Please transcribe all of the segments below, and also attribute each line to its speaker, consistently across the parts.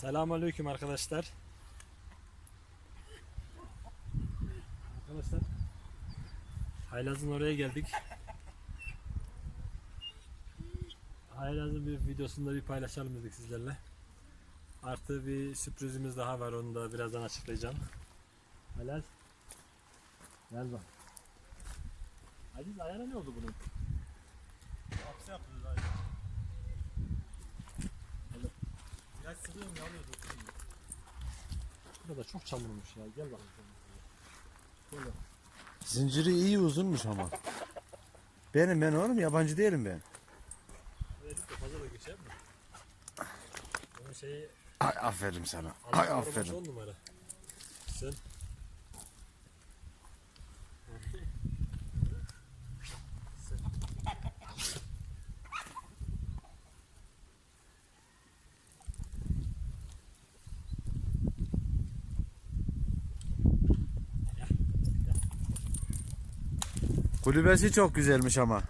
Speaker 1: Selamünaleyküm arkadaşlar. Arkadaşlar Haylaz'ın oraya geldik. Haylaz'ın bir videosunda bir paylaşalım dedik sizlerle. Artı bir sürprizimiz daha var onu da birazdan açıklayacağım. Haylaz Gel bak. Aziz ayağına ne oldu bunun?
Speaker 2: Hapse yapıyoruz doktorum.
Speaker 1: Burada çok çamurmuş ya. Gel bakalım. Gel bak.
Speaker 3: Zinciri iyi uzunmuş ama. Benim ben oğlum yabancı değilim ben.
Speaker 1: Verdik de fazla da güç yapma. Onun şeyi
Speaker 3: Ay aferin sana. Ay aferin.
Speaker 1: on numara. Sen
Speaker 3: Kulübesi çok güzelmiş ama.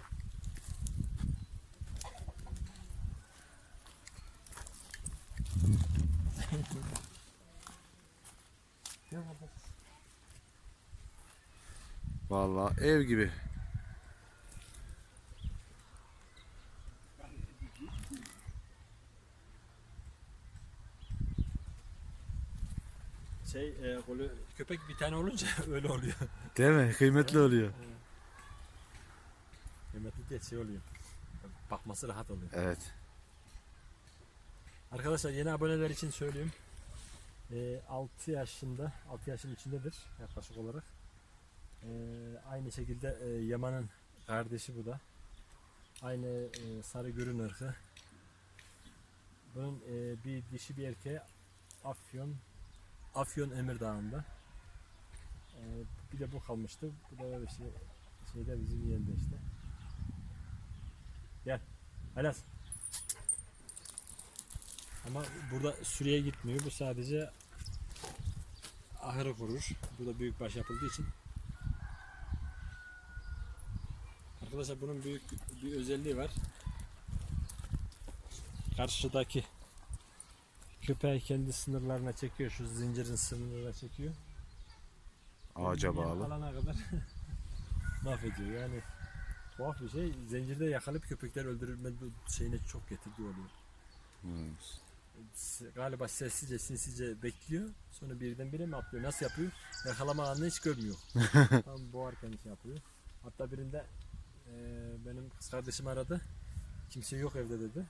Speaker 3: Vallahi ev gibi.
Speaker 1: şey e, golü, köpek bir tane olunca öyle oluyor.
Speaker 3: Değil mi? Kıymetli oluyor.
Speaker 1: Kıymetli diye şey oluyor. Bakması rahat oluyor.
Speaker 3: Evet.
Speaker 1: Arkadaşlar yeni aboneler için söyleyeyim. E, 6 yaşında, 6 yaşın içindedir yaklaşık olarak. E, aynı şekilde e, Yaman'ın kardeşi bu da. Aynı e, sarı görün ırkı. Bunun e, bir dişi bir erkeği Afyon Afyon Emirdağ'ında. E, bir de bu kalmıştı. Bu da öyle şey şeyde bizim yerinde işte. Gel. Halas. Ama burada sürüye gitmiyor. Bu sadece ahırı kurur. Burada büyük baş yapıldığı için. Arkadaşlar bunun büyük bir özelliği var. Karşıdaki köpeği kendi sınırlarına çekiyor. Şu zincirin sınırlarına çekiyor.
Speaker 3: Ağaca bağlı.
Speaker 1: Alana kadar mahvediyor. Yani tuhaf bir şey. Zincirde yakalayıp köpekler öldürülme şeyine çok getirdiği oluyor.
Speaker 3: Hmm.
Speaker 1: Galiba sessizce sinsice bekliyor. Sonra birdenbire mi atlıyor? Nasıl yapıyor? Yakalama anını hiç görmüyor. Tam boğarken şey yapıyor. Hatta birinde eee, benim kız kardeşim aradı. Kimse yok evde dedi.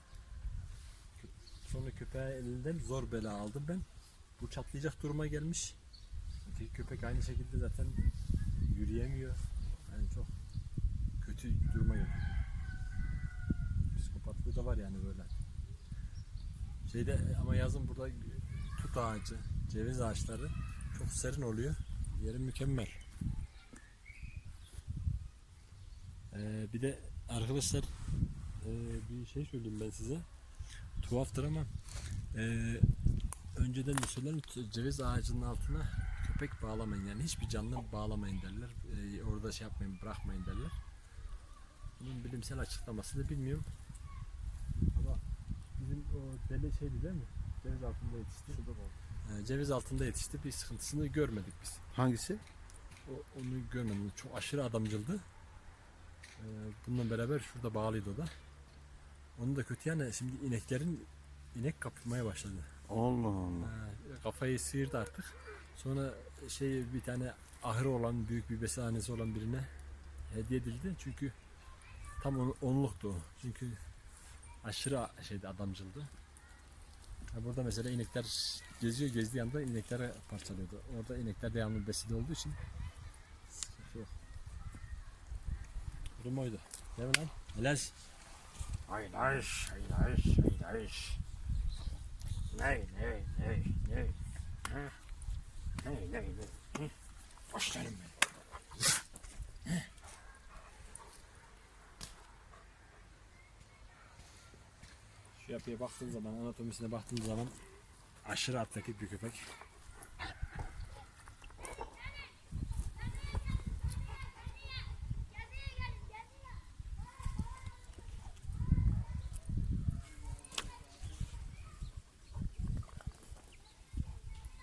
Speaker 1: Sonra köpeği elinden zor bela aldım ben. Bu çatlayacak duruma gelmiş. Öteki köpek aynı şekilde zaten yürüyemiyor. Kötü duruma geldi. Psikopatlığı da var yani böyle. Şeyde ama yazın burada tut ağacı, ceviz ağaçları çok serin oluyor. Yeri mükemmel. Ee, bir de arkadaşlar ee, bir şey söyleyeyim ben size. Tuhaftır ama ee, önceden de söylerim ceviz ağacının altına köpek bağlamayın yani hiçbir canlı bağlamayın derler. Ee, orada şey yapmayın bırakmayın derler. Bunun bilimsel açıklamasını bilmiyorum. Ama bizim o deli şeydi değil mi? Ceviz altında yetişti. Ee, ceviz altında yetişti. Bir sıkıntısını görmedik biz.
Speaker 3: Hangisi?
Speaker 1: O, onu görmedim. Çok aşırı adamcıldı. Ee, bununla beraber şurada bağlıydı o da. Onun da kötü yani şimdi ineklerin inek kapmaya başladı.
Speaker 3: Allah Allah.
Speaker 1: Ha, kafayı sıyırdı artık. Sonra şey bir tane ahırı olan büyük bir besanesi olan birine hediye edildi. Çünkü tam on, onluktu. Çünkü aşırı şeydi adamcıldı. Burada mesela inekler geziyor gezdiği anda inekleri parçalıyordu. Orada inekler devamlı besili olduğu için sıkıntı yok. Durum oydu. Değil mi lan? Helal.
Speaker 3: Aylaş, aylaş, aylaş. Ney, ney, ney, ney. Ney, ney, ney. Başlarım ben.
Speaker 1: Yapıya baktığın zaman, anatomisine baktığın zaman aşırı atletik bir köpek.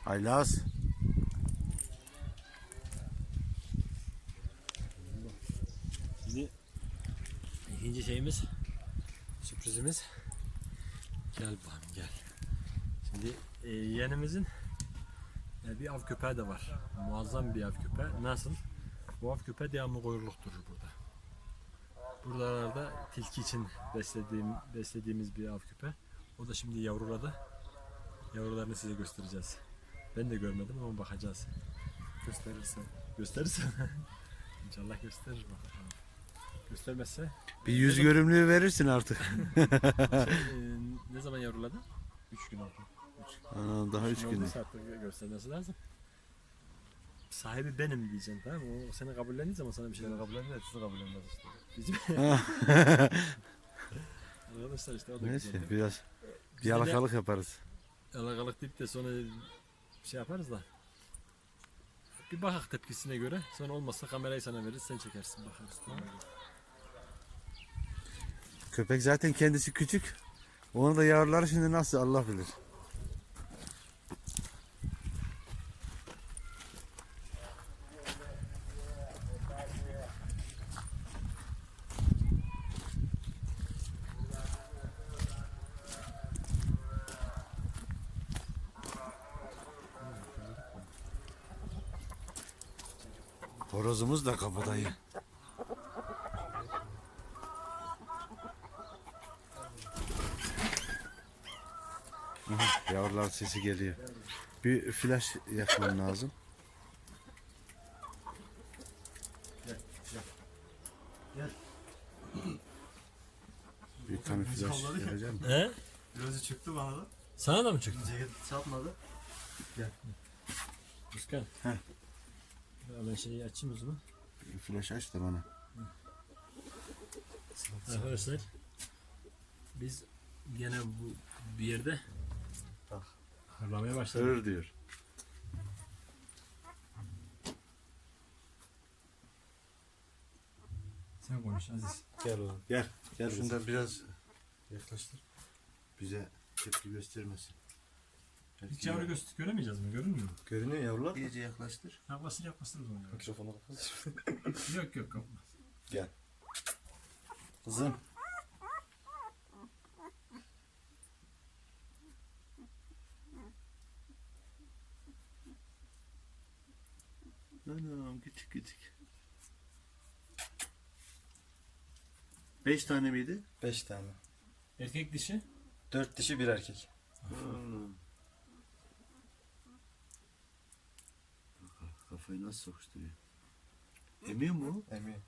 Speaker 3: Haylaz.
Speaker 1: Şimdi ikinci şeyimiz sürprizimiz gel bakalım gel. Şimdi e, yeğenimizin e, bir av köpeği de var. Muazzam bir av köpeği. Nasıl? Bu av köpeği devamlı kuyruluk durur burada. Buralarda tilki için beslediğim, beslediğimiz bir av köpeği. O da şimdi yavruladı. Yavrularını size göstereceğiz. Ben de görmedim ama bakacağız. Gösterirsen. Gösterirsen. İnşallah gösterir bakalım. Göstermezse
Speaker 3: Bir yüz görümlüğü verirsin artık.
Speaker 1: Eee, ne zaman yavruladı? 3 gün oldu.
Speaker 3: Aa, daha üç gün.
Speaker 1: Olduysa artık göstermesi lazım. Sahibi benim diyeceksin tamam mı? O seni kabullendiği zaman sana bir şey
Speaker 2: Seni kabul etmez, sizi kabul etmez işte.
Speaker 1: Bizim arkadaşlar işte o da
Speaker 3: Neyse
Speaker 1: güzel.
Speaker 3: biraz
Speaker 1: de
Speaker 3: yalakalık yaparız.
Speaker 1: Yalakalık deyip de sonra şey yaparız da. Bir bakak tepkisine göre. Sonra olmazsa kamerayı sana veririz sen çekersin bakarız. Tamam.
Speaker 3: Köpek zaten kendisi küçük. Onu da yavruları şimdi nasıl Allah bilir. Horozumuz da kapıdayı. Aha, Yavrular sesi geliyor. Bir flash yakman lazım. Bir tane flash yapacağım.
Speaker 1: He?
Speaker 2: Gözü çıktı bana da.
Speaker 1: Sana da mı çıktı?
Speaker 2: Ceket çarpmadı.
Speaker 1: Özkan.
Speaker 3: He.
Speaker 1: Ben şeyi açayım o zaman.
Speaker 3: Bir flash aç da bana.
Speaker 1: Arkadaşlar biz gene bu bir yerde
Speaker 2: Bak.
Speaker 1: hırlamaya başladık.
Speaker 3: Sığır diyor.
Speaker 1: Sen konuş Aziz.
Speaker 2: Gel oğlum.
Speaker 3: Gel. Gel şundan
Speaker 2: da
Speaker 3: biraz
Speaker 2: Yaklaştır.
Speaker 3: bize tepki göstermesin.
Speaker 1: Hiç yavru göster göremeyeceğiz mi? Görünmüyor mu?
Speaker 2: Görünüyor yavrular.
Speaker 3: İyice yaklaştır.
Speaker 1: Yaklaşır yaklaştır o zaman.
Speaker 2: Mikrofonu kapat.
Speaker 1: yok yok kapmaz.
Speaker 2: Gel. Kızım.
Speaker 3: Anam küçük küçük. Beş tane miydi?
Speaker 2: Beş tane.
Speaker 1: Erkek dişi.
Speaker 2: Dört dişi bir erkek.
Speaker 3: Anam. Bak, Kafayı nasıl sokuşturuyor? Emiyor mu?
Speaker 2: Emi.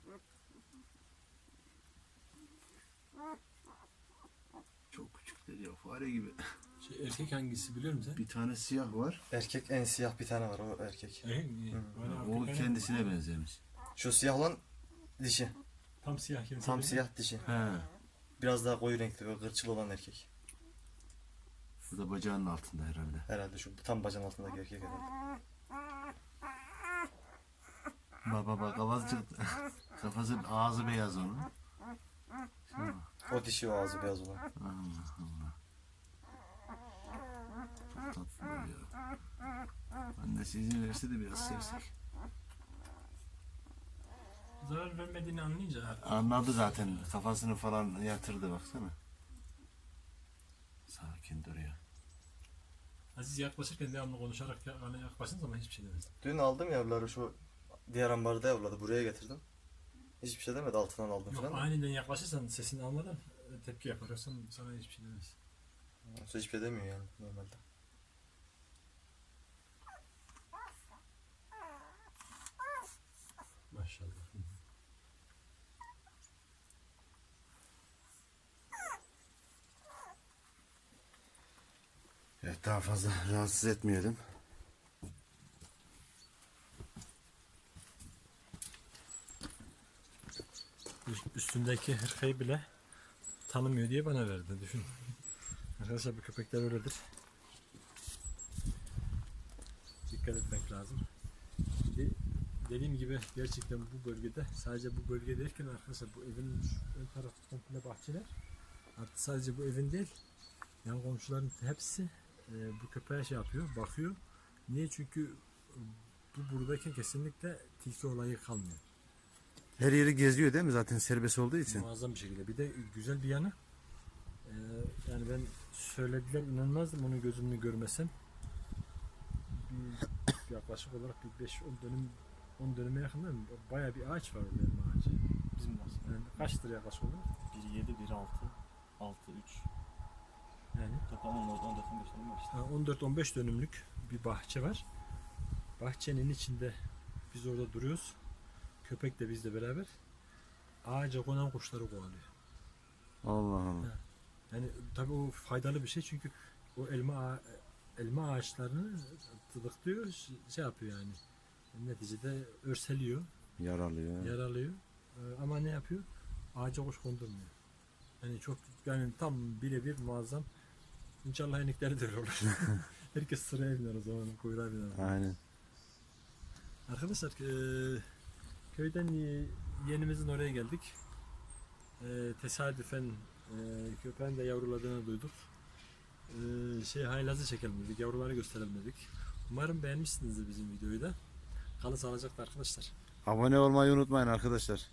Speaker 3: Çok küçükler ya fare gibi.
Speaker 1: Şey, erkek hangisi biliyor musun
Speaker 3: Bir tane siyah var.
Speaker 2: Erkek en siyah bir tane var o erkek.
Speaker 1: sen? Mi? Bana
Speaker 3: O
Speaker 1: Afrika-
Speaker 3: kendisine benzemiş.
Speaker 2: Şu siyah olan dişi.
Speaker 1: Tam siyah kendisi.
Speaker 2: Tam siyah dişi.
Speaker 3: He.
Speaker 2: Biraz daha koyu renkli böyle kırçıl olan erkek.
Speaker 3: Bu da bacağının altında herhalde.
Speaker 2: Herhalde şu tam bacağın altındaki erkek herhalde.
Speaker 3: Baba bak kafası çıktı. Kafası ağzı beyaz onun.
Speaker 2: O dişi o ağzı beyaz olan.
Speaker 3: Allah Allah. Tatlı ya. Annesi izin verse de biraz sevsek.
Speaker 1: Zarar vermediğini anlayınca
Speaker 3: Anladı zaten. Kafasını falan yatırdı baksana. Sakin duruyor.
Speaker 1: Aziz yaklaşırken devamlı konuşarak ya- bana yaklaştığın zaman hiçbir şey demez.
Speaker 2: Dün aldım yavruları şu diğer ambarda yavruları buraya getirdim. Hiçbir şey demedi altından aldım
Speaker 1: Yok
Speaker 2: falan.
Speaker 1: aniden yaklaşırsan sesini almadan e, tepki yaparsan sana hiçbir şey demez.
Speaker 2: Yoksa hiçbir şey demiyor yani normalde.
Speaker 3: Evet daha fazla rahatsız etmeyelim.
Speaker 1: Üst- Üstündeki hırkayı bile tanımıyor diye bana verdi. Düşün. Arkadaşlar bu köpekler öyledir. Dikkat etmek lazım. Dediğim gibi gerçekten bu bölgede sadece bu bölge derken arkadaşlar bu evin ön tarafı komple bahçeler. Artık sadece bu evin değil yan komşuların hepsi e, bu köpeğe şey yapıyor, bakıyor Niye? Çünkü bu buradayken kesinlikle tilki olayı kalmıyor.
Speaker 3: Her yeri geziyor değil mi zaten serbest olduğu için?
Speaker 1: Muazzam bir şekilde. Bir de güzel bir yanı. eee, yani ben söylediler inanmazdım onu gözümle görmesem. Bir, yaklaşık olarak bir 5-10 dönüm 10 dönüme yakın değil mi? Bayağı bir ağaç var orada elma ağacı.
Speaker 4: Bizim aslında.
Speaker 1: Yani kaçtır yaklaşık olarak?
Speaker 4: 1 7 1 6 6 3
Speaker 1: Yani
Speaker 4: toplam 14 14 15 tane var işte.
Speaker 1: Ha, 14-15 dönümlük bir bahçe var. Bahçenin içinde biz orada duruyoruz. Köpek de bizle beraber. Ağaca konan kuşları kovalıyor.
Speaker 3: Allah Allah.
Speaker 1: Yani tabii o faydalı bir şey çünkü o elma ağa- elma ağaçlarını tıdıklıyor, şey yapıyor yani. Neticede örseliyor,
Speaker 3: Yaralıyor.
Speaker 1: yaralıyor. Ee, ama ne yapıyor? Ağaca kuş kondurmuyor. Yani çok yani tam birebir muazzam. İnşallah enikleri de öyle olur. Herkes sıraya biner o zaman kuyruğa biner.
Speaker 3: Aynen.
Speaker 1: Arkadaşlar eee, köyden e, yenimizin oraya geldik. Eee, tesadüfen eee, köpeğin de yavruladığını duyduk. Eee, şey haylazı çekelim dedik, yavruları gösterelim dedik. Umarım beğenmişsinizdir bizim videoyu da. Kalın sağlıcakla arkadaşlar.
Speaker 3: Abone olmayı unutmayın arkadaşlar.